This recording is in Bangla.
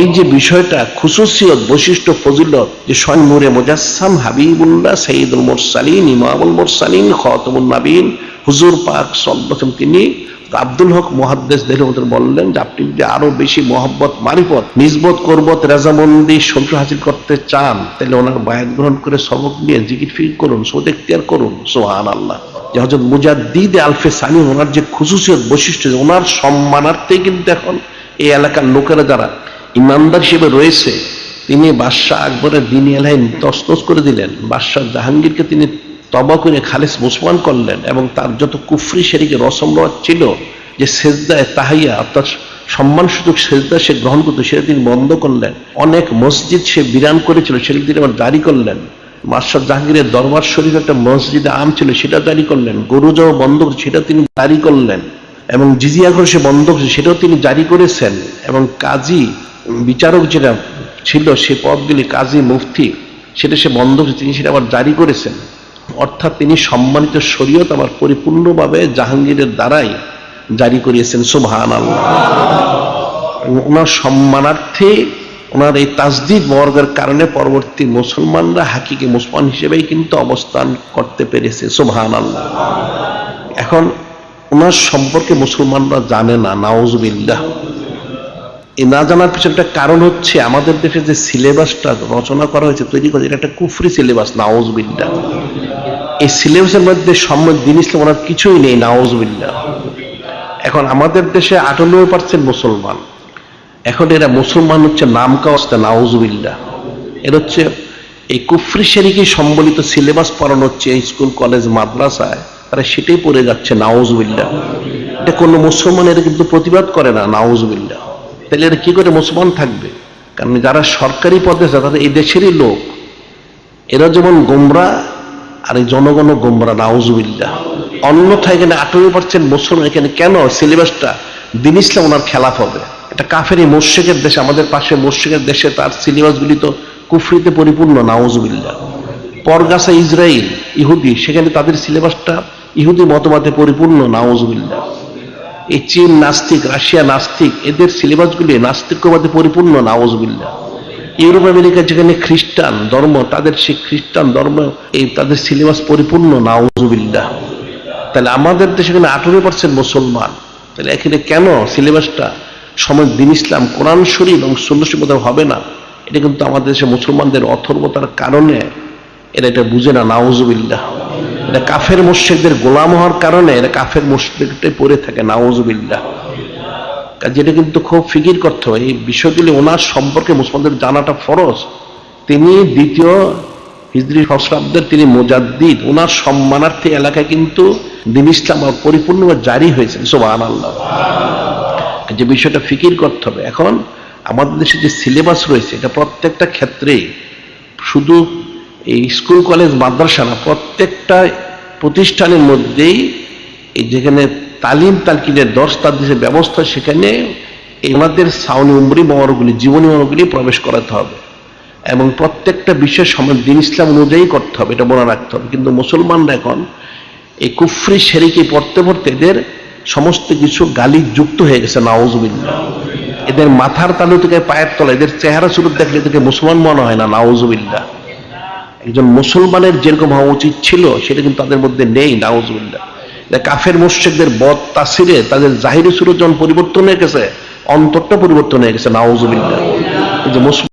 এই যে বিষয়টা খুশুসিয়ত বৈশিষ্ট্য ফজিলত যে স্বয়ং নূরে মুজাসসাম হাবিবুল্লাহ সঈদুল মোরসালিন, ইমামুল মোরসালিন খতমুল নাবিন হুজুর পাক সল্লাম তিনি, আব্দুল হক মহাদ্দেশ দেহমতের বললেন যে আপনি যদি আরও বেশি মহব্বত, মারিফত, নিজবত, করবত, রেজামন্দি সন্ত্র হাসিল করতে চান, তাহলে ওনার বায়াত গ্রহণ করে সবক নিয়ে জিকির ফিকির করুন, সোদ এখতিয়ার করুন সোহান আল্লাহ যে হজরত মুজাদ্দিদ আলফে সানি ওনার যে খুশুসিয়ত বৈশিষ্ট্য, ওনার সম্মানার্থে কিন্তু এখন এই এলাকার লোকেরা যারা ইমানদার হিসেবে রয়েছে, তিনি বাদশাহ আকবরের দিন এলাইন তসতস করে দিলেন। বাদশাহ জাহাঙ্গীরকে তিনি তবা করে খালেস মুসলমান করলেন এবং তার যত কুফরি সেরিকে রসম ছিল যে সেজদায় তাহাইয়া অর্থাৎ সম্মানসূচক সেজদা সে গ্রহণ করতো, সেটা তিনি বন্ধ করলেন। অনেক মসজিদ সে বিরান করেছিল, সেটা তিনি আবার জারি করলেন। মার্শাল জাহাঙ্গীরের দরবার শরীফ একটা মসজিদে আম ছিল, সেটা জারি করলেন। গরু যাওয়া বন্ধ সেটা তিনি জারি করলেন। এবং জিজিয়া ঘর সে বন্ধ সেটাও তিনি জারি করেছেন। এবং কাজী বিচারক যেটা ছিল, সে পদগুলি কাজী মুফতি, সেটা সে বন্ধ তিনি সেটা আবার জারি করেছেন। অর্থাৎ তিনি সম্মানিত শরীয়ত আবার পরিপূর্ণভাবে জাহাঙ্গীরের দ্বারাই জারি করিয়েছেন সুবহান ওনার সম্মানার্থে ওনার এই তাজদিদ বর্গের কারণে পরবর্তী মুসলমানরা হাকিকে মুসলমান হিসেবেই কিন্তু অবস্থান করতে পেরেছে সুবহান আল্লাহ এখন ওনার সম্পর্কে মুসলমানরা জানে না, নাউজবিল্লাহ। এই না জানার পিছনে একটা কারণ হচ্ছে আমাদের দেশে যে সিলেবাসটা রচনা করা হয়েছে, তৈরি করা এটা একটা কুফরি সিলেবাস, নাউজবিল্লাহ। এই সিলেবাসের মধ্যে সম্মত দিন ইসলাম ওনার কিছুই নেই, নাউজবিল্লাহ। এখন আমাদের দেশে আটানব্বই পার্সেন্ট মুসলমান। এখন এরা মুসলমান হচ্ছে নামকা অবস্থা নাউজবিল্লাহ। এর হচ্ছে এই কুফরি শেরিকে সম্বলিত সিলেবাস পড়ানো হচ্ছে স্কুল, কলেজ, মাদ্রাসায়, তারা সেটাই পড়ে যাচ্ছে, নাউজবিল্লাহ। এটা কোনো মুসলমান এরা কিন্তু প্রতিবাদ করে না, নাউজবিল্লাহ। তাহলে এরা কি করে মুসলমান থাকবে? কারণ যারা সরকারি পদে আছে তারা এই দেশেরই লোক। এরা যেমন গোমরা, আর এই জনগণ গোমরা, নাউজবিল্লাহ। অন্যথায় এখানে আঠারো পার্সেন্ট মুসলমান, এখানে কেন? সিলেবাসটা, দিন ইসলাম ওনার খেলাফ হবে। এটা কাফেরি মোর্শেকের দেশে, আমাদের পাশে মোর্শেকের দেশে তার সিলেবাসগুলি তো কুফরিতে পরিপূর্ণ, নাউজবিল্লাহ। পরগাছা ইসরায়েল ইহুদি, সেখানে তাদের সিলেবাসটা ইহুদি মতবাদে পরিপূর্ণ, নাউজবিল্লাহ। এই চীন নাস্তিক, রাশিয়া নাস্তিক, এদের সিলেবাসগুলি নাস্তিক্যবাদে পরিপূর্ণ, নাউজবিল্লাহ। ইউরোপ, আমেরিকা যেখানে খ্রিস্টান ধর্ম, তাদের সেই খ্রিস্টান ধর্ম, এই তাদের সিলেবাস পরিপূর্ণ, নাউজবিল্লাহ। তাহলে আমাদের দেশে এখানে আঠারো পার্সেন্ট মুসলমান। তাহলে এখানে কেন সিলেবাসটা সময় দিন ইসলাম, কোরআন শরীফ এবং সুন্নসী মতো হবে না? এটা কিন্তু আমাদের দেশে মুসলমানদের অথর্বতার কারণে এরা এটা বুঝে না, নাউজুবিল্লাহ। এটা কাফের মুর্শিকদের গোলাম হওয়ার কারণে এটা কাফের মুর্শিকটাই পড়ে থাকে, নাউজুবিল্লাহ। যেটা কিন্তু খুব ফিকির করতে হয়। এই বিষয়গুলি ওনার সম্পর্কে মুসলমানদের জানাটা ফরজ। তিনি দ্বিতীয় হিজরি সহস্রাব্দের তিনি মোজাদ্দিদ। ওনার সম্মানার্থে এলাকায় কিন্তু দিন ইসলাম পরিপূর্ণভাবে জারি হয়েছেন সোবান আল্লাহ যে বিষয়টা ফিকির করতে হবে। এখন আমাদের দেশে যে সিলেবাস রয়েছে, এটা প্রত্যেকটা ক্ষেত্রে শুধু এই স্কুল, কলেজ, মাদ্রাসা না, প্রত্যেকটা প্রতিষ্ঠানের মধ্যেই এই যেখানে তালিম তালকিনের দশ তাদ্দিসের ব্যবস্থা, সেখানে ওনাদের সাউনি উমরি মহরগুলি, জীবনী মহরগুলি প্রবেশ করাতে হবে। এবং প্রত্যেকটা বিষয় সময় দিন ইসলাম অনুযায়ী করতে হবে, এটা মনে রাখতে হবে। কিন্তু মুসলমানরা এখন এই কুফরি শেরিকে পড়তে পড়তে এদের সমস্ত কিছু গালি যুক্ত হয়ে গেছে নাওজবিল্লা এদের মাথার তালু থেকে পায়ের তলা এদের চেহারা সুরত দেখলে এদেরকে মুসলমান মনে হয় না নাওজবিল্লা একজন মুসলমানের যেরকম হওয়া উচিত ছিল, সেটা কিন্তু তাদের মধ্যে নেই নাউজুল্লাহ কাফের মোশেকদের বদ তাসিরে, তাদের জাহিরি সুরজন পরিবর্তন হয়ে গেছে, অন্তরটা পরিবর্তন হয়ে গেছে নাওজবিল্লা এই যে মুসলমান